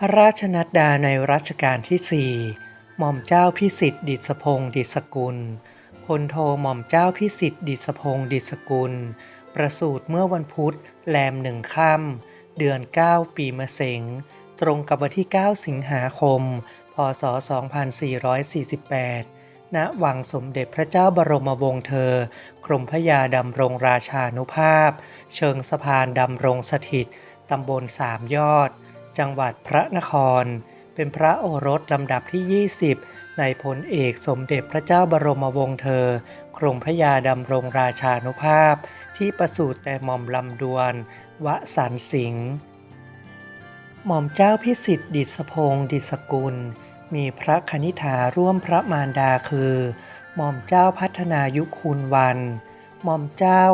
พระราชนัดดาในรัชกาลที่สี่หม่อมเจ้าพิสิทธิ์ดิษพงศ์ดิษกุลพลโทหม่อมเจ้าพิสิทธิ์ดิษพงศ์ดิษกุล ประสูติเมื่อวันพุธแรมหนึ่งค่ำเดือน 9 ปีมะเสงตรงกับวันที่ 9 สิงหาคม พศ 2448 ณ วังสมเด็จพระเจ้าบรมวงศ์เธอ กรมพระยาดำรงราชานุภาพ เชิงสะพานดำรงสถิต ตำบลสามยอด จังหวัดพระนคร เป็นพระโอรสลำดับที่ 20 ในพลเอกสมเด็จพระเจ้าบรมวงศ์เธอกรมพระยาดำรงราชานุภาพ ที่ประสูติแต่หม่อมลำดวน วสันสิงห์หม่อมเจ้าพิสิทธิ์ดิษพงศ์ดิษกุล มีพระคณิษฐาร่วมพระมารดาคือ หม่อมเจ้าพัฒนายุคุณวัน หม่อมเจ้า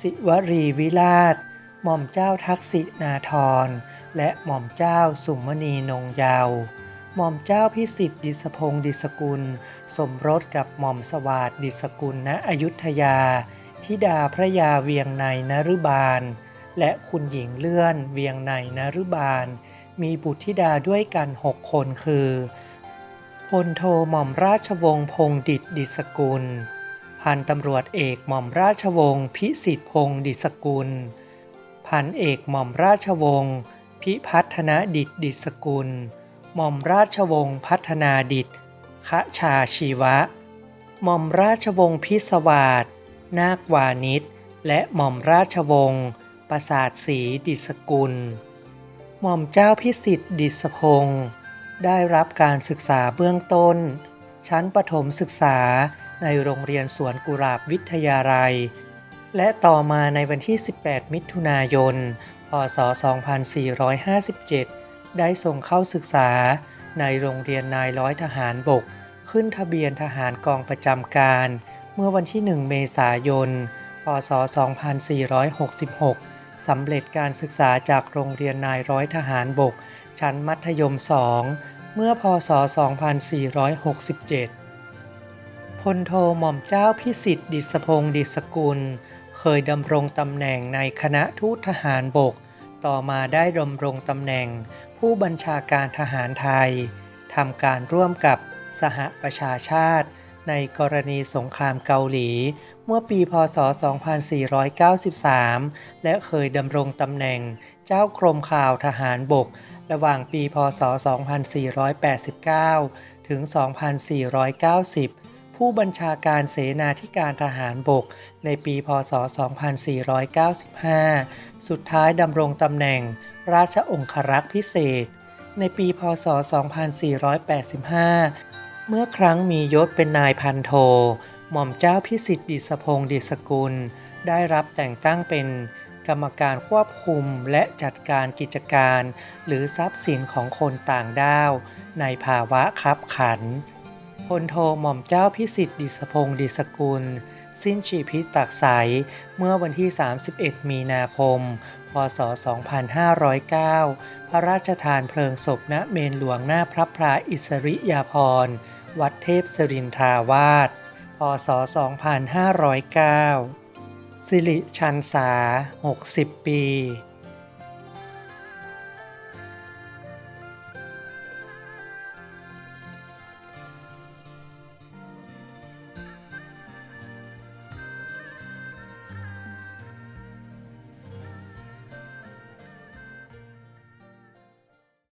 สิวรีวิราช หม่อมเจ้าทักษินาธร และหม่อมเจ้าสุมณีนงยาว หม่อมเจ้าพิสิทธิ์ดิษพงศ์ดิษกุล สมรสกับหม่อมสวาดดิษกุลณอยุธยาธิดาพระยาเวียงในนรุบาล และคุณหญิงเลื่อนเวียงในนรุบาล มีบุตรธิดาด้วยกันหกคนคือพลโทหม่อมราชวงศ์พงดิษฐ์ดิษกุล พันตำรวจเอกหม่อมราชวงศ์พิสิทธิพงดิษกุล พันเอกหม่อมราชวงศ์ พิพัฒนดิษฐ์ดิษกุลหม่อมราชวงศ์พัฒนาดิษฐ์ขชาชีวะ หม่อมราชวงศ์พิศวาสนาควานิชและหม่อมราชวงศ์ประสาทศรีดิษกุล หม่อมเจ้าพิสิทธิ์ดิษพงศ์ได้รับการศึกษาเบื้องต้น ชั้นประถมศึกษาในโรงเรียนสวนกุหลาบวิทยาลัย และต่อมาในวันที่ 18 มิถุนายน ศ 2457 ได้ส่งเข้าศึกษาในโรงเรียนนายร้อยทหารบก ขึ้นทะเบียนทหารกองประจำการ เมื่อวันที่ 1 เมษายน พศ 2466 สำเร็จการศึกษาจากโรงเรียนนายร้อยทหารบก ชั้นมัธยม 2 เมื่อพศ 2467พลโทหม่อมเจ้าพิสิทธิ์ดิษพงศ์ดิษกุล เคยดำรงตำแหน่งในคณะทูตทหารบก ต่อมาได้ดำรงตำแหน่ง ผู้บัญชาการทหารไทยทำการร่วมกับสหประชาชาติ ในกรณีสงครามเกาหลี เมื่อปีพศ 2493 และเคยดำรงตำแหน่งเจ้ากรมข่าวทหารบก ระหว่างปีพศ 2489 ถึง 2490 ผู้บัญชาการเสนาธิการทหารบกในปีพศ 2495 สุดท้ายดำรงตำแหน่งราชองครักษ์พิเศษ ในปีพศ 2485 เมื่อครั้งมียศเป็นนายพันโท หม่อมเจ้าพิสิทธิ์ดิษพงศ์ดิษกุล ได้รับแต่งตั้งเป็นกรรมการควบคุมและจัดการกิจการ หรือทรัพย์สินของคนต่างด้าว ในภาวะคับขัน พลโทหม่อมเจ้าพิสิทธิ์ดิษพงศ์ดิษกุล สิ้นชีพิตตักใสเมื่อวันที่ 31 มีนาคม พศ 2509 พระราชทานเพลิงศพณเมนหลวงหน้าพระพราอิสริยาภรณ์วัดเทพสรินทราวาส พศ 2509 สิริชันษา 60 ปี